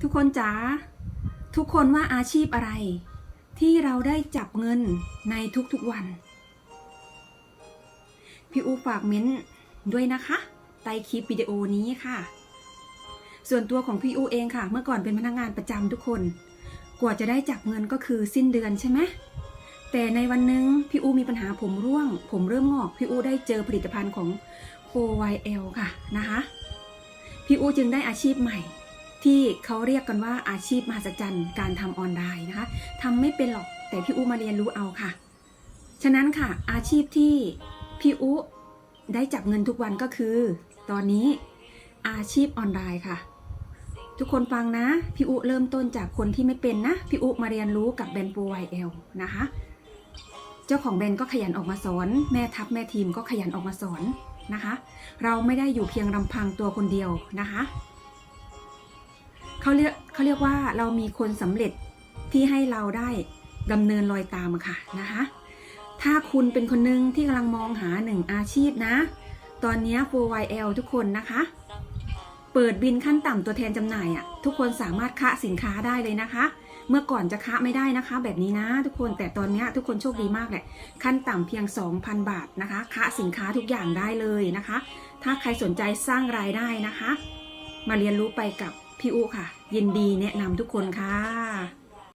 ทุกคนจ๋าทุกคนว่าอาชีพอะไร ที่เราได้จับเงินในทุกๆวัน พี่อูฝากเม้นด้วยนะคะใต้คลิปวิดีโอนี้ค่ะ ส่วนตัวของพี่อูเองค่ะ เมื่อก่อนเป็นพนักงานประจำทุกคน กว่าจะได้จับเงินก็คือสิ้นเดือนใช่ไหมแต่ในวันหนึ่งพี่อูมีปัญหาผมร่วง ผมเริ่มงอก พี่อูได้เจอผลิตภัณฑ์ของ 4YL ค่ะนะคะ พี่อูจึงได้อาชีพใหม่ ที่เขาเรียกกันว่าอาชีพมหัศจรรย์การทำออนไลน์นะคะทำไม่เป็นหรอกแต่พี่อูมาเรียนรู้เอาค่ะ ฉะนั้นค่ะ อาชีพที่พี่อูได้จับเงินทุกวันก็คือ ตอนนี้อาชีพออนไลน์ค่ะ ทุกคนฟังนะ พี่อุเริ่มต้นจากคนที่ไม่เป็นนะ พี่อุมาเรียนรู้กับแบรนด์ 4YL นะคะ เจ้าของแบรนด์ก็ขยันออกมาสอน แม่ทัพแม่ทีมก็ขยันออกมาสอนนะคะ เราไม่ได้อยู่เพียงลำพังตัวคนเดียวนะคะ เขาเรียกเขาเรียกว่าเรามีคนสำเร็จที่ให้เราได้ดำเนินรอยตามค่ะนะคะ ถ้าคุณเป็นคนหนึ่งที่กำลังมองหาหนึ่งอาชีพนะ ตอนนี้ 4YL ทุกคนนะคะ เปิดบินขั้นต่ำตัวแทนจำหน่ายอะ่ะทุกคนสามารถค้าสินค้าได้เลยนะคะ เมื่อก่อนจะค้าไม่ได้นะคะ แบบนี้นะ ทุกคนแต่ตอนนี้ทุกคนโชคดีมากแหละขั้นต่ำเพียง 2,000 บาทนะคะค้าสินค้าทุกอย่างได้เลยนะคะ ถ้าใครสนใจสร้างรายได้นะคะ มาเรียนรู้ไปกับ พี่อุค่ะ ยินดีแนะนำทุกคนค่ะ